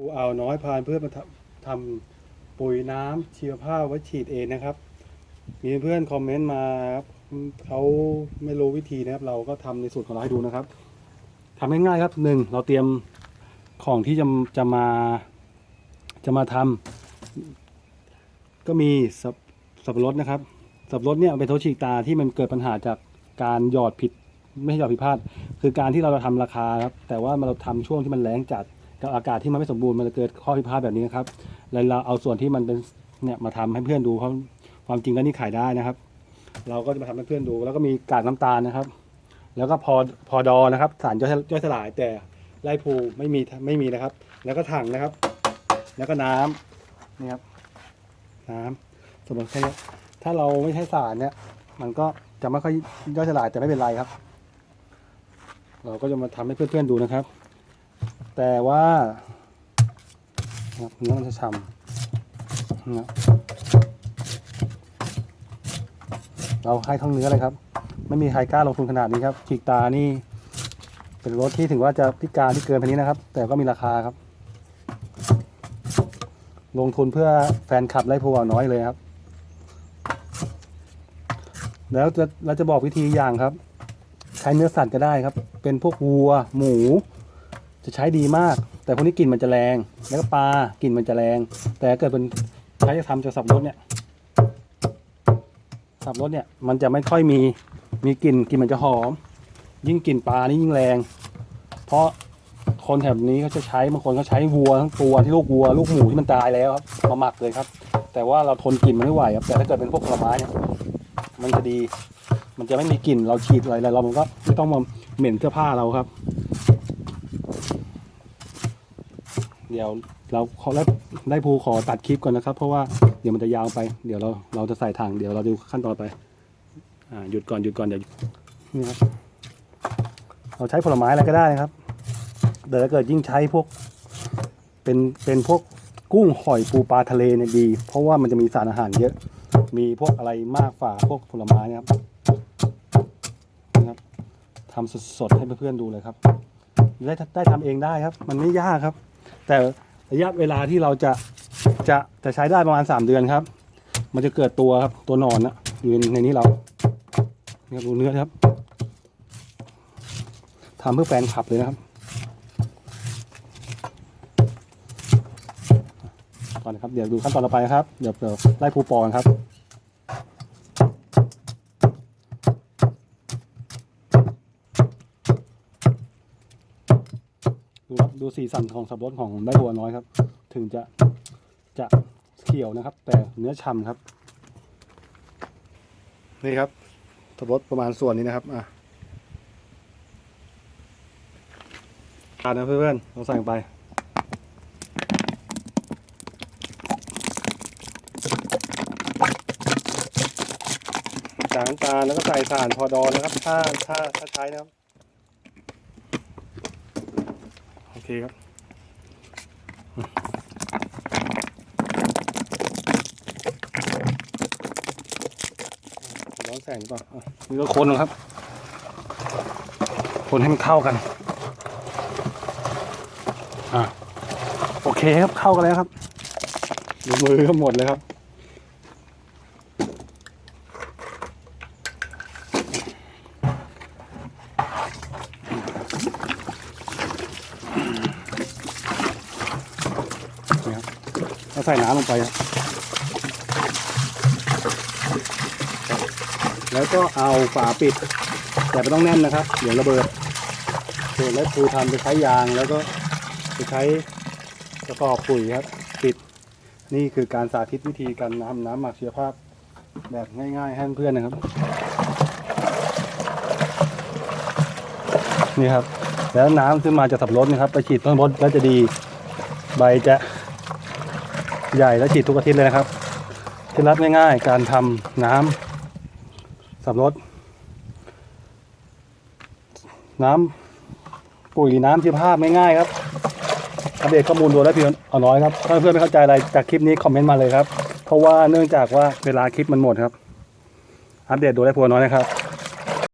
ปูอ่าวน้อยพานเพื่อมาทำปุ๋ยน้ำชีวภาพไว้ฉีดเองนะครับ มีเพื่อนคอมเมนต์มาครับเขาไม่รู้วิธีนะครับ เราก็ทำในสูตรของเราให้ดูนะครับทำง่ายๆครับหนึ่งเราเตรียมของที่จะจะมาจะมาทำก็มีสับสับปะรดนะครับ สับปะรดเนี่ยเป็นโทษฉีตาที่มันเกิดปัญหาจากการหยอดผิดไม่ใช่หยอดผิดพลาด คือการที่เราจะทำราคาครับแต่ว่าเราทำช่วงที่มันแรงจัด กับอากาศที่มันไม่สมบูรณ์มันจะเกิดข้อผิพาดแบบนี้ครับแล้วเราเอาส่วนที่มันเป็นเนี่ยมาทำให้เพื่อนดูเพราะความจริงก็นี่ขายได้นะครับ เราก็จะมาทำให้เพื่อนดู แล้วก็มีกากน้ำตาลนะครับ แล้วก็พอพอดอนะครับ สารย่อยสลายแต่ไล่ภูไม่มีไม่มีนะครับ แล้วก็ถังนะครับ แล้วก็น้ำนี่ครับน้ำสมมติใช้ถ้าเราไม่ใช้สารเนี่ย มันก็จะไม่ค่อยย่อยสลายแต่ไม่เป็นไรครับ เราก็จะมาทำให้เพื่อนๆดูนะครับ แต่ว่าเนื้อมันจะช้ำนะเราให้ทั้งเนื้อเลยครับ ไม่มีใครกล้าลงทุนขนาดนี้ครับฉีกตานี่ เป็นรถที่ถึงว่าจะพิการที่เกินพันนี้นะครับ แต่ก็มีราคาครับ ลงทุนเพื่อแฟนคลับไล่พวน้อยเลยครับ แล้วจะเราจะบอกวิธีอย่างครับ ใช้เนื้อสัตว์ก็ได้ครับ เป็นพวกวัว หมู จะใช้ดีมาก แต่พวกนี้กลิ่นมันจะแรง แล้วก็ปลากลิ่นมันจะแรง แต่เกิดเป็นใช้ทำจากสับรดเนี่ยสับรดเนี่ยมันจะไม่ค่อยมีมีกลิ่นกลิ่นมันจะหอม ยิ่งกลิ่นปลานี่ยิ่งแรง เพราะคนแถบนี้เขาจะใช้บางคนเขาใช้วัวทั้งตัวที่ลูกวัว ลูกหมูที่มันตายแล้วครับมาหมักเลยครับ แต่ว่าเราทนกลิ่นมันไม่ไหวครับแต่ถ้าเกิดเป็นพวกผลไม้เนี่ยมันจะดี มันจะไม่มีกลิ่นเราฉีดอะไรเรามันก็ไม่ต้องมาเหม็นเสื้อผ้าเราครับ เดี๋ยวเราขอได้ได้ภูขอตัดคลิปก่อนนะครับ เพราะว่าเดี๋ยวมันจะยาวไป เดี๋ยวเราเราจะใส่ถังเดี๋ยวเราดูขั้นตอนไปอ่าหยุดก่อนหยุดก่อนเดี๋ยวนี่ครับเราใช้ผลไม้อะไรก็ได้นะครับแต่ถ้าเกิดยิ่งใช้พวกเป็นเป็นพวกกุ้งหอยปูปลาทะเลเนี่ยดี เพราะว่ามันจะมีสารอาหารเยอะ มีพวกอะไรมากฝ่าพวกผลไม้นะครับนะครับทำสดๆให้เพื่อนๆดูเลยครับ ได้ได้ทำเองได้ครับ มันไม่ยากครับ แต่ระยะเวลาที่เราจะจะจะใช้ได้ประมาณ 3 เดือนครับ มันจะเกิดตัวครับตัวนอนนะอยู่ในนี้เรานี่ครับดูเนื้อครับทำเพื่อแฟนคลับเลยนะครับก่อนนะครับเดี๋ยวดูขั้นตอนต่อไปครับ เดี๋ยวเดี๋ยวไล่ภูปอนครับ ดูครับดูสีสันของสับปะรดของได้หัวน้อยครับ ถึงจะจะเขียวนะครับ แต่เนื้อฉ่ำครับ นี่ครับสับปะรดประมาณส่วนนี้นะครับอะทานนะเพื่อนๆเราใส่ไปจางน้ำตาลแล้วก็ใส่สารพอดอนะครับ ถ้าถ้าถ้าใช้นะครับ โอ เคครับร้อนแสงหรือเปล่าอะนี่ก็คนนะครับ คนให้มันเข้ากัน อะ โอเคครับเข้ากันแล้วครับดูมือก็หมดเลยครับ นี่ครับ เราใส่น้ำลงไปครับแล้วก็เอาฝาปิด แต่ไม่ต้องแน่นนะครับเดี๋ยวระเบิดส่วนแล้วครูทำจะใช้ยางแล้วก็จะใช้กระสอบปุ๋ยครับ ปิดนี่คือการสาธิตวิธีการนำน้ำหมักเชีวภาพแบบง่ายๆให้เพื่อนนะครับ นี่ครับ แล้วน้ำที่มาจากสับรดนะครับไปฉีดต้นรดแล้วจะดี ใบจะ ใหญ่และฉีดทุกอาทิตย์เลยนะครับเคล็ดลับง่ายๆ การทำน้ำสับรดน้ำปุ๋ยน้ำชีวภาพง่ายๆครับอัปเดตข้อมูลดูได้เพียงเอาน้อยครับ ถ้าเพื่อนไม่เข้าใจอะไรจากคลิปนี้คอมเมนต์มาเลยครับ เพราะว่าเนื่องจากว่าเวลาคลิปมันหมดครับ อัปเดตดูได้เพียงน้อยนะครับ